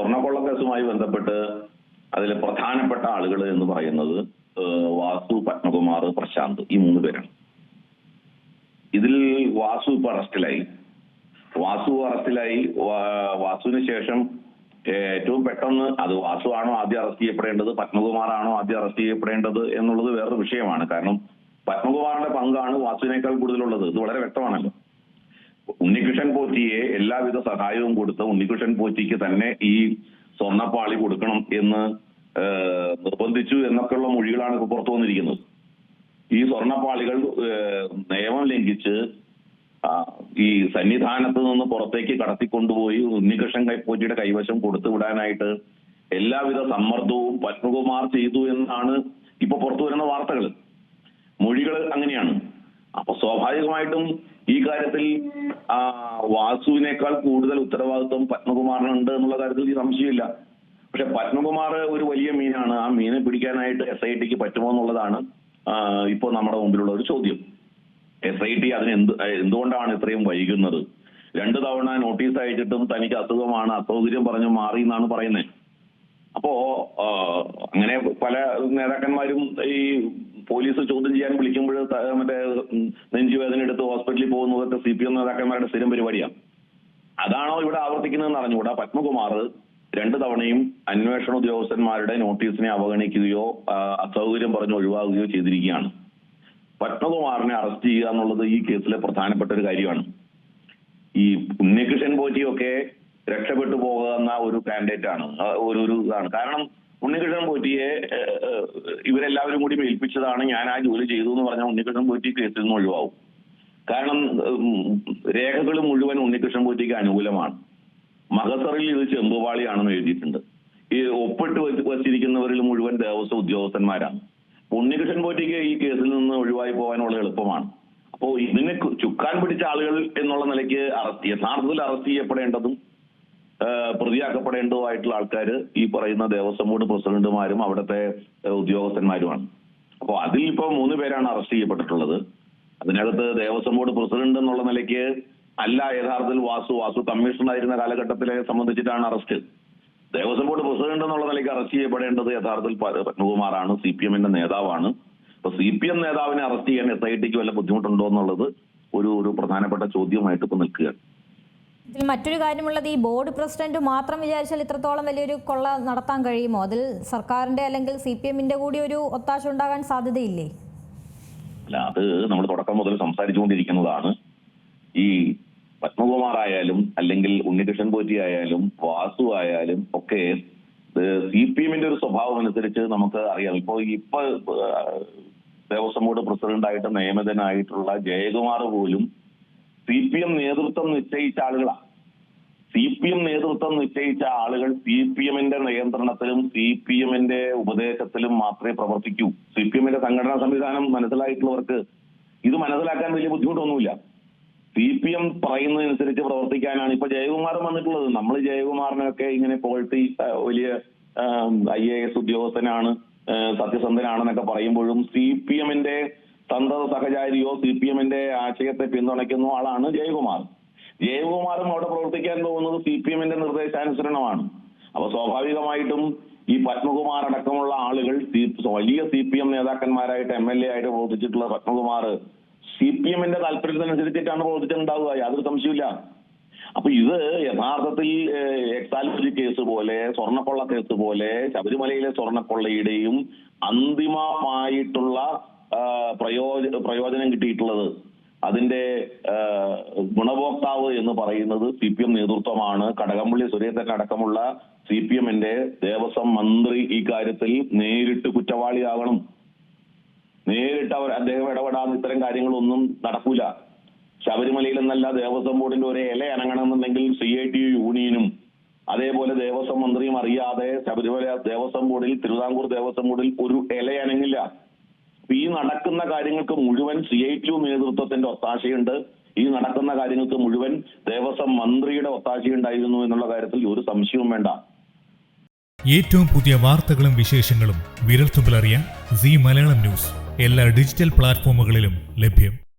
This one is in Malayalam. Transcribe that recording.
സ്വർണക്കൊള്ള കേസുമായി ബന്ധപ്പെട്ട് അതിലെ പ്രധാനപ്പെട്ട ആളുകൾ എന്ന് പറയുന്നത് വാസു പത്മകുമാർ പ്രശാന്ത് ഈ മൂന്ന് പേരാണ്. ഇതിൽ വാസു ഇപ്പൊ അറസ്റ്റിലായി. വാസു അറസ്റ്റിലായി. വാസുവിന് ശേഷം ഏറ്റവും പെട്ടെന്ന് അത് വാസു ആണോ ആദ്യം അറസ്റ്റ് ചെയ്യപ്പെടേണ്ടത് പത്മകുമാറാണോ ആദ്യം അറസ്റ്റ് ചെയ്യപ്പെടേണ്ടത് എന്നുള്ളത് വേറൊരു വിഷയമാണ്. കാരണം പത്മകുമാറിന്റെ പങ്കാണ് വാസുവിനേക്കാൾ കൂടുതലുള്ളത്. ഇത് വളരെ വ്യക്തമാണല്ലോ. ഉണ്ണികൃഷ്ണൻ പോറ്റിയെ എല്ലാവിധ സഹായവും കൊടുത്ത് ഉണ്ണികൃഷ്ണൻ പോറ്റിക്ക് തന്നെ ഈ സ്വർണപ്പാളി കൊടുക്കണം എന്ന് നിർബന്ധിച്ചു എന്നൊക്കെയുള്ള മൊഴികളാണ് ഇപ്പൊ പുറത്തു വന്നിരിക്കുന്നത്. ഈ സ്വർണപ്പാളികൾ ഏഹ്, നിയമം ലംഘിച്ച് ഈ സന്നിധാനത്ത് നിന്ന് പുറത്തേക്ക് കടത്തിക്കൊണ്ടുപോയി ഉണ്ണികൃഷ്ണൻ കൈപ്പോറ്റിയുടെ കൈവശം കൊടുത്തു വിടാനായിട്ട് എല്ലാവിധ സമ്മർദ്ദവും പത്മകുമാർ ചെയ്തു എന്നാണ് ഇപ്പൊ പുറത്തു വരുന്ന വാർത്തകൾ മൊഴികൾ അങ്ങനെയാണ്. അപ്പൊ സ്വാഭാവികമായിട്ടും ഈ കാര്യത്തിൽ വാസുവിനേക്കാൾ കൂടുതൽ ഉത്തരവാദിത്വം പത്മകുമാറിനുണ്ട് എന്നുള്ള കാര്യത്തിൽ സംശയമില്ല. പക്ഷെ പത്മകുമാർ ഒരു വലിയ മീനാണ്. ആ മീനെ പിടിക്കാനായിട്ട് എസ് ഐ ടിക്ക് പറ്റുമോ എന്നുള്ളതാണ് ഇപ്പോൾ നമ്മുടെ മുമ്പിലുള്ള ഒരു ചോദ്യം. എസ് ഐ ടി അതിന് എന്ത് എന്തുകൊണ്ടാണ് ഇത്രയും വൈകുന്നത്? രണ്ടു തവണ നോട്ടീസ് അയച്ചിട്ടും തനിക്ക് അസുഖമാണ്. അസൗകര്യം പറഞ്ഞു മാറി എന്നാണ് പറയുന്നത്. അപ്പോ അങ്ങനെ പല നേതാക്കന്മാരും ഈ പോലീസ് ചോദ്യം ചെയ്യാൻ വിളിക്കുമ്പോൾ മറ്റേ നെഞ്ചുവേദന എടുത്ത് ഹോസ്പിറ്റലിൽ പോകുന്നതൊക്കെ സി പി എം നേതാക്കന്മാരുടെ സ്ഥിരം പരിപാടിയാണ്. അതാണോ ഇവിടെ ആവർത്തിക്കുന്നതെന്ന് അറിഞ്ഞുകൂടാ. പത്മകുമാർ രണ്ട് തവണയും അന്വേഷണ ഉദ്യോഗസ്ഥന്മാരുടെ നോട്ടീസിനെ അവഗണിക്കുകയോ അസൗകര്യം പറഞ്ഞ് ഒഴിവാക്കുകയോ ചെയ്തിരിക്കുകയാണ്. പത്മകുമാറിനെ അറസ്റ്റ് ചെയ്യുക എന്നുള്ളത് ഈ കേസിലെ പ്രധാനപ്പെട്ട ഒരു കാര്യമാണ്. ഈ ഉണ്ണികൃഷ്ണൻ പോറ്റിയൊക്കെ രക്ഷപ്പെട്ടു പോകുന്ന ഒരു കാൻഡിഡേറ്റ് ആണ്. ഒരു ഒരു ഇതാണ്. കാരണം ഉണ്ണികൃഷ്ണൻ പോറ്റിയെ ഇവരെല്ലാവരും കൂടി ഏൽപ്പിച്ചതാണ് ഞാൻ ആ ജോലി ചെയ്തു എന്ന് പറഞ്ഞാൽ ഉണ്ണികൃഷ്ണൻ പോറ്റി കേസിൽ നിന്ന് ഒഴിവാകും കാരണം രേഖകൾ മുഴുവൻ ഉണ്ണികൃഷ്ണൻ പോറ്റിക്ക് അനുകൂലമാണ്. മഹസറിൽ ഇത് ചെമ്പുപാളിയാണെന്ന് എഴുതിയിട്ടുണ്ട്. ഈ ഒപ്പിട്ട് വെച്ച് വച്ചിരിക്കുന്നവരിൽ മുഴുവൻ ദേവസ്വം ഉദ്യോഗസ്ഥന്മാരാണ്. ഉണ്ണികൃഷ്ണൻ പോറ്റിക്ക് ഈ കേസിൽ നിന്ന് ഒഴിവായി പോകാനുള്ള എളുപ്പമാണ്. അപ്പോ ഇതിനെ ചുക്കാൻ പിടിച്ച ആളുകൾ എന്നുള്ള നിലയ്ക്ക് യഥാർത്ഥത്തിൽ അറസ്റ്റ് ചെയ്യപ്പെടേണ്ടതും പ്രതിയാക്കപ്പെടേണ്ടതുമായിട്ടുള്ള ആൾക്കാർ ഈ പറയുന്ന ദേവസ്വം ബോർഡ് പ്രസിഡന്റുമാരും അവിടുത്തെ ഉദ്യോഗസ്ഥന്മാരുമാണ്. അപ്പോൾ അതിൽ ഇപ്പൊ മൂന്ന് പേരാണ് അറസ്റ്റ് ചെയ്യപ്പെട്ടിട്ടുള്ളത്. അതിനകത്ത് ദേവസ്വം ബോർഡ് പ്രസിഡന്റ് എന്നുള്ള നിലയ്ക്ക് അല്ല യഥാർത്ഥത്തിൽ വാസു വാസു കമ്മീഷണറായിരുന്ന കാലഘട്ടത്തിലെ സംബന്ധിച്ചിട്ടാണ് അറസ്റ്റ്. ദേവസ്വം ബോർഡ് പ്രസിഡന്റ് എന്നുള്ള നിലയ്ക്ക് അറസ്റ്റ് ചെയ്യപ്പെടേണ്ടത് യഥാർത്ഥത്തിൽ പത്മകുമാറാണ് സി പി എമ്മിന്റെ നേതാവാണ്. അപ്പൊ സി പി എം നേതാവിനെ അറസ്റ്റ് ചെയ്യാൻ എസ് ഐ ടിക്ക് വല്ല ബുദ്ധിമുട്ടുണ്ടോ എന്നുള്ളത് ഒരു ഒരു പ്രധാനപ്പെട്ട ചോദ്യമായിട്ട് ഇപ്പൊ നിൽക്കുകയാണ്. ഇതിൽ മറ്റൊരു കാര്യമുള്ളത് ഈ ബോർഡ് പ്രസിഡന്റ് മാത്രം വിചാരിച്ചാൽ ഇത്രത്തോളം വലിയൊരു കൊള്ള നടത്താൻ കഴിയുമോ? അതിൽ സർക്കാരിന്റെ അല്ലെങ്കിൽ സി പി എമ്മിന്റെ കൂടി ഒരു ഒത്താശ ഉണ്ടാകാൻ സാധ്യതയില്ലേ? അല്ല അത് നമ്മൾ തുടക്കം മുതൽ സംസാരിച്ചുകൊണ്ടിരിക്കുന്നതാണ്. ഈ പത്മകുമാർ ആയാലും അല്ലെങ്കിൽ ഉണ്ണികൃഷ്ണൻ പോറ്റി ആയാലും വാസു ആയാലും ഒക്കെ സി പി എമ്മിന്റെ ഒരു സ്വഭാവം അനുസരിച്ച് നമുക്ക് അറിയാം. ഇപ്പോ ഇപ്പൊ ദേവസ്വം ബോർഡ് പ്രസിഡന്റായിട്ട് നിയമിതനായിട്ടുള്ള ജയകുമാർ പോലും സി പി എം നേതൃത്വം നിശ്ചയിച്ച ആളുകളാണ് സി പി എം നേതൃത്വം നിശ്ചയിച്ച ആളുകൾ സി പി എമ്മിന്റെ നിയന്ത്രണത്തിലും സി പി എമ്മിന്റെ ഉപദേശത്തിലും മാത്രമേ പ്രവർത്തിക്കൂ. സി പി എമ്മിന്റെ സംഘടനാ സംവിധാനം മനസ്സിലായിട്ടുള്ളവർക്ക് ഇത് മനസ്സിലാക്കാൻ വലിയ ബുദ്ധിമുട്ടൊന്നുമില്ല. സി പി എം പറയുന്നതനുസരിച്ച് പ്രവർത്തിക്കാനാണ് ഇപ്പൊ ജയകുമാറും വന്നിട്ടുള്ളത്. നമ്മൾ ജയകുമാറിനൊക്കെ ഇങ്ങനെ പോഴ്ത്തി വലിയ ഐ എ എസ് ഉദ്യോഗസ്ഥനാണ് സത്യസന്ധനാണെന്നൊക്കെ പറയുമ്പോഴും സി പി എമ്മിന്റെ തന്ത്രത സഹചാരിയോ സി പി എമ്മിന്റെ ആശയത്തെ പിന്തുണയ്ക്കുന്ന ആളാണ് ജയകുമാർ. ജയകുമാറും അവിടെ പ്രവർത്തിക്കാൻ പോകുന്നത് സി പി എമ്മിന്റെ നിർദ്ദേശാനുസരണമാണ്. അപ്പൊ സ്വാഭാവികമായിട്ടും ഈ പത്മകുമാർ അടക്കമുള്ള ആളുകൾ വലിയ സി പി എം നേതാക്കന്മാരായിട്ട് എം എൽ എ ആയിട്ട് പ്രവർത്തിച്ചിട്ടുള്ള പത്മകുമാർ സി പി എമ്മിന്റെ താല്പര്യത്തിനനുസരിച്ചിട്ടാണ് പ്രവർത്തിച്ചിട്ടുണ്ടാവുക. യാതൊരു സംശയമില്ല അപ്പൊ ഇത് യഥാർത്ഥത്തിൽ എക്സാലോജി കേസ് പോലെ സ്വർണക്കൊള്ള കേസ് പോലെ ശബരിമലയിലെ സ്വർണക്കൊള്ളയുടെയും അന്തിമമായിട്ടുള്ള പ്രയോജ പ്രയോജനം കിട്ടിയിട്ടുള്ളത്. അതിന്റെ ഗുണഭോക്താവ് എന്ന് പറയുന്നത് സി പി എം നേതൃത്വമാണ്. കടകംപള്ളി സുരേന്ദ്രൻ അടക്കമുള്ള സി പി എമ്മിന്റെ ദേവസ്വം മന്ത്രി ഈ കാര്യത്തിൽ നേരിട്ട് കുറ്റവാളിയാകണം. നേരിട്ട് അവർ അദ്ദേഹം ഇടപെടാതെ ഇത്തരം കാര്യങ്ങളൊന്നും നടക്കൂല. ശബരിമലയിൽ നിന്നല്ല ദേവസ്വം ബോർഡിന്റെ ഒരു ഇല അനങ്ങണമെന്നുണ്ടെങ്കിൽ സി ഐ ടി യൂണിയനും അതേപോലെ ദേവസ്വം മന്ത്രിയും അറിയാതെ ശബരിമല ദേവസ്വം ബോർഡിൽ തിരുവിതാംകൂർ ദേവസ്വം ബോർഡിൽ ഒരു ഇല അനങ്ങില്ല. അപ്പൊ ഈ നടക്കുന്ന കാര്യങ്ങൾക്ക് മുഴുവൻ സി ഐ ടി നേതൃത്വത്തിന്റെ ഒത്താശയുണ്ട്. ഈ നടക്കുന്ന കാര്യങ്ങൾക്ക് മുഴുവൻ ദേവസ്വം മന്ത്രിയുടെ ഒത്താശയുണ്ടായിരുന്നു എന്നുള്ള കാര്യത്തിൽ ഒരു സംശയവും വേണ്ട. ഏറ്റവും പുതിയ വാർത്തകളും വിശേഷങ്ങളും വിരൽത്തുമ്പിലറിയാൻ സി മലയാളം ന്യൂസ്. എല്ലാ ഡിജിറ്റൽ പ്ലാറ്റ്ഫോമുകളിലും ലഭ്യം.